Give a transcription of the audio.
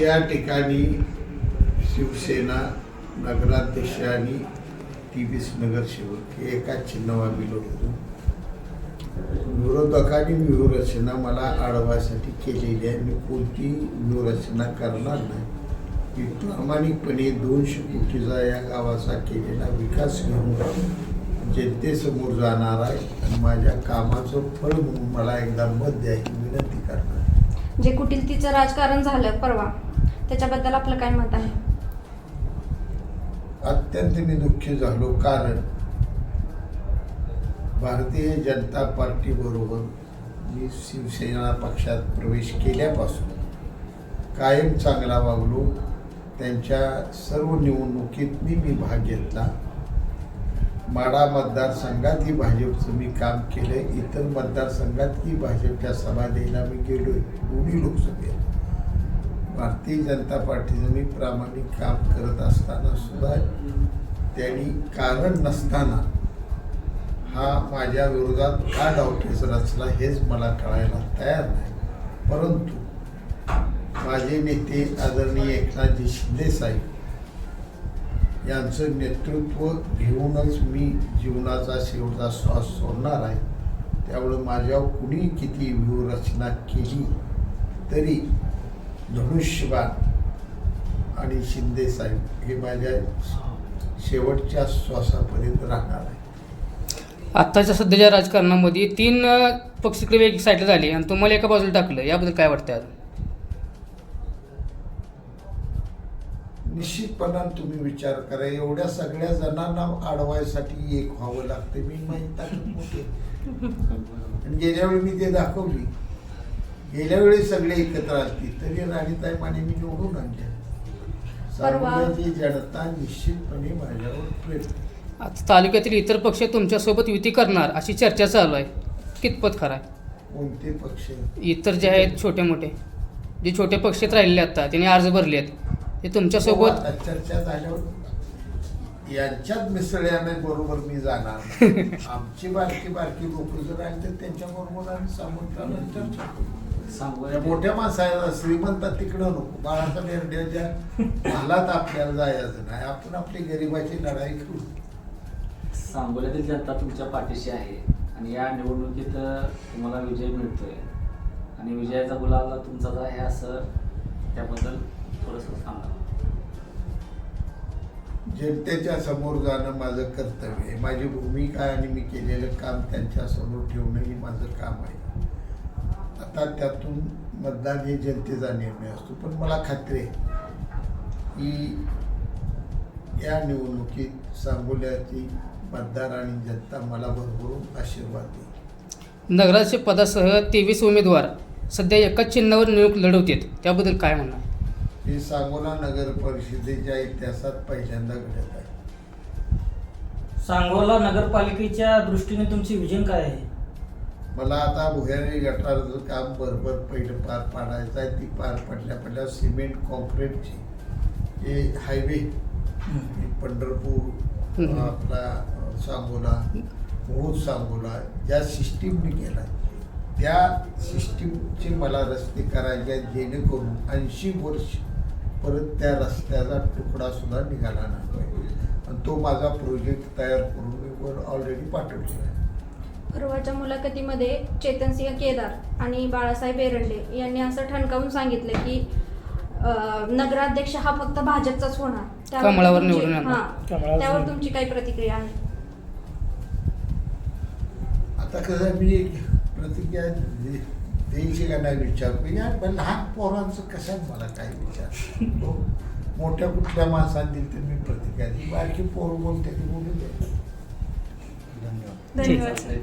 या ठिकाणी शिवसेना नगराध्यक्ष आणि तेवीस नगरसेवक हे एकाच चिन्हावर आम्ही होतो विरोधकांनी व्यूहरचना मला अडवायसाठी केलेली आहे. मी कोणती व्यूहरचना करणार नाही. मी प्रामाणिकपणे दोनशे कोटीचा या गावाचा केलेला विकास घेऊन जनतेसमोर जाणार आहे आणि माझ्या कामाचं फळ म्हणून मला एकदा मत द्यायची विनंती करणार जे कुटिलतीचं राजकारण झालं परवा. त्याच्याबद्दल आपलं काय मत आहे? अत्यंत मी दुःखी झालो कारण भारतीय जनता पार्टीबरोबर मी शिवसेना पक्षात प्रवेश केल्यापासून कायम चांगला वागलो. त्यांच्या सर्व निवडणुकीतनी मी भाग घेतला. माडा मतदारसंघातही भाजपचं मी काम केलं इतर मतदारसंघातही भाजपच्या सभा द्यायला मी गेलो दोन्ही लोकसभेत. भारतीय जनता पार्टीचं मी प्रामाणिक काम करत असताना सुद्धा त्यांनी कारण नसताना हा माझ्या विरोधात का डावपेच रचला हेच मला कळायला तयार नाही. परंतु माझे नेते आदरणीय एकनाथजी शिंदे साहेब यांचं नेतृत्व घेऊनच मी जीवनाचा शेवटचा श्वास सोडणार आहे. त्यामुळं माझ्यावर कुणी किती व्यूहरचना केली तरी धनुष्यबाण आणि शिंदे साहेब हे माझ्या शेवटच्या श्वासापर्यंत राहणार आहे आत्ताच्या सध्याच्या राजकारणामध्ये तीन पक्ष इकडे वेग साईडला झाले आणि तुम्हाला एका बाजूला टाकलं. याबद्दल काय वाटतं आज निश्चितपणाने तुम्ही विचार करा. एवढ्या सगळ्या जणांना अडवायसाठी एक व्हावं लागते. मी माहीत मोठे आणि गेल्या वेळी मी ते दाखवली. गेल्या वेळी सगळे एकत्र असतील तरी राणीताई माने मी निवडून आणल्या परवा- सर्वांची जनता निश्चितपणे माझ्यावर प्रेम आता तालुक्यातील इतर पक्ष तुमच्यासोबत युती करणार अशी चर्चा चालू आहे. कितपत खरं आहे? कोणते पक्ष? इतर जे आहेत छोटे मोठे जे छोटे पक्ष आहेत राहिलेले आता त्यांनी अर्ज भरले आहेत. ते तुमच्यासोबत आता चर्चा झाल्यावर यांच्यात मिसळल्याने बरोबर मी जाणार. नाही. आमची बारकी बारकी लोक जर आली तर त्यांच्या बरोबर आम्ही सामोरं चर्चा करू. त्या मोठ्या माणसाला श्रीमंत तिकडं नको. बाळासाहेब एरड्याच्या हालात आपल्याला जायचं नाही. आपण आपली गरिबाची लढाई करू. सांगोल्यातील जनता तुमच्या पाठीशी आहे. आणि या निवडणुकीत तुम्हाला विजय मिळतोय. आणि विजयाचा गुलाबला तुमचाच आहे असं त्याबद्दल थोडंसं सांगा. जनतेच्या समोर जाणं माझं कर्तव्य आहे. माझी भूमिका आणि मी केलेलं काम त्यांच्यासमोर ठेवणं हे माझं काम आहे. आता त्यातून मतदान हे जनतेचा निर्णय असतो. पण मला खात्री आहे की या निवडणुकीत सांगोल्याची मतदार आणि जनता मला भरभरून आशीर्वाद देईल. नगराध्यक्ष पदासह तेवीस उमेदवार सध्या एकाच चिन्हावर निवडणूक लढवतात. त्याबद्दल काय म्हणणार? हे सांगोला नगर परिषदेच्या इतिहासात पहिल्यांदा घडत आहे. सांगोला नगरपालिकेच्या दृष्टीने तुमची विजन काय आहे? मला आता भुयारी गटारचं काम बरोबर पहिलं पार पाडायचं आहे. ती पार पडल्या पडल्या सिमेंट कॉन्क्रीटची हे हायवे पंढरपूर. आपला सांगोला मोहोज सांगोला ज्या सिस्टीमने केला त्या सिस्टीमचे मला रस्ते करायचे आहेत जेणेकरून ऐंशी वर्ष परत त्या रस्त्याचा तुकडा सुद्धा निघाला नाही पाहिजे. आणि तो माझा प्रोजेक्ट तयार करून मी वर ऑलरेडी पाठवलेला आहे. परवाच्या मुलाखतीमध्ये चेतनसिंह केदार आणि बाळासाहेब एरंडे यांनी असं ठणकावून सांगितलं की नगराध्यक्ष हा फक्त भाजपचाच होणार त्यावर तुमची-. हां. त्यावर. तुमची काय प्रतिक्रिया आहे आता कसं मी एक प्रतिक्रिया दे- द्यायची का नाही विचार पण या पण लहान पोरांचं कशात मला काय विचार हो. मोठ्या कुठल्या माणसाने दिली तर मी प्रतिक्रिया दिली बारकी पोरं बोलते ती बोलू दे धन्यवाद धन्यवाद सर